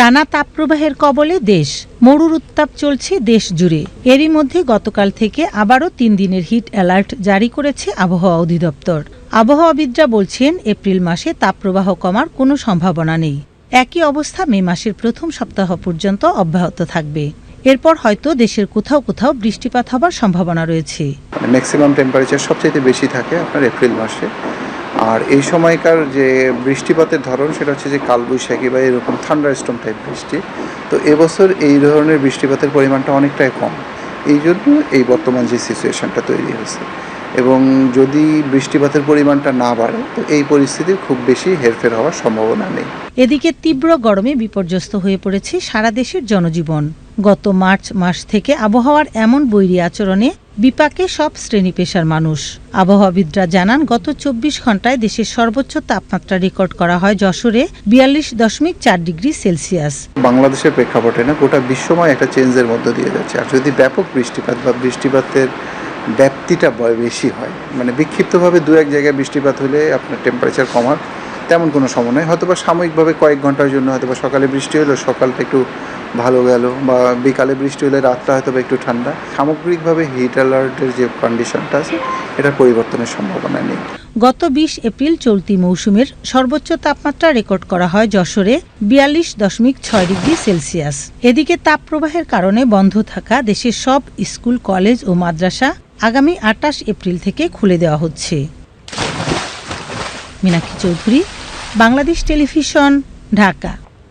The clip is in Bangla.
টানা তাপপ্রবাহের কবলে দেশ, মরুর উত্তাপ চলছে দেশ জুড়ে। এরই মধ্যে গতকাল থেকে আবারও তিন দিনের হিট অ্যালার্ট জারি করেছে আবহাওয়া অধিদপ্তর। আবহাওয়াবিদরা বলছেন, এপ্রিল মাসে তাপপ্রবাহ কমার কোনো সম্ভাবনা নেই। একই অবস্থা মে মাসের প্রথম সপ্তাহ পর্যন্ত অব্যাহত থাকবে। এরপর হয়তো দেশের কোথাও কোথাও বৃষ্টিপাত হবার সম্ভাবনা রয়েছে। ম্যাক্সিমাম টেম্পারেচার সবচাইতে বেশি থাকে আপনার এপ্রিল মাসে। আর এই সময়কার যে বৃষ্টিপাতের ধরন, সেটা হচ্ছে যে কালবৈশাখী বা এরকম ঠান্ডা স্টম টাইপ বৃষ্টি, তো এবছর এই ধরনের বৃষ্টিপাতের পরিমাণটা অনেকটাই কম। এই জন্য এই বর্তমান যে সিচুয়েশনটা তৈরি হয়েছে। এবং যদি বৃষ্টিপাতের পরিমাণটা না বাড়ে তো এই পরিস্থিতির খুব বেশি হেরফের হওয়ার সম্ভাবনা নেই। এদিকে তীব্র গরমে বিপর্যস্ত হয়ে পড়েছে সারা দেশের জনজীবন। গত মার্চ মাস থেকে আবহাওয়ার এমন বৈরী আচরণে বিপাকে সব শ্রেণি পেশার মানুষ। আবহাওয়াবিদরা জানান গত চব্বিশ ঘন্টায় দেশের সর্বোচ্চ তাপমাত্রা রেকর্ড করা হয় যশোরে বিয়াল্লিশ দশমিক চার ডিগ্রি সেলসিয়াস। বাংলাদেশের প্রেক্ষাপটে না গোটা বিশ্বময় একটা চেঞ্জের মধ্য দিয়ে যাচ্ছে। আর যদি ব্যাপক বৃষ্টিপাত বা বৃষ্টিপাতের ব্যাপ্তিটা বেশি হয়। মানে বিক্ষিপ্তভাবে দু এক জায়গায় বৃষ্টিপাত হলে আপনার টেম্পারেচার কমার তেমন কোনো সময় নয় হয়তো বা সাময়িকভাবে কয়েক ঘণ্টার জন্য হয়তো বা সকালে বৃষ্টি হলো, সকালটা একটু ভালো গেল বা বিকালে বৃষ্টি হলে রাতটা হয়তো বা একটু ঠান্ডা। সামগ্রিকভাবে হিট অ্যালার্টের যে কন্ডিশনটা আছে এটার পরিবর্তনের সম্ভাবনা নেই। গত বিশ এপ্রিল চলতি মৌসুমের সর্বোচ্চ তাপমাত্রা রেকর্ড করা হয় যশোরে বিয়াল্লিশ দশমিক ছয় ডিগ্রি সেলসিয়াস। এদিকে তাপপ্রবাহের কারণে বন্ধ থাকা দেশের সব স্কুল, কলেজ ও মাদ্রাসা আগামী আটাশ এপ্রিল থেকে খুলে দেওয়া হচ্ছে। মীনাক্ষী চৌধুরী বাংলাদেশ টেলিভিশন ঢাকা।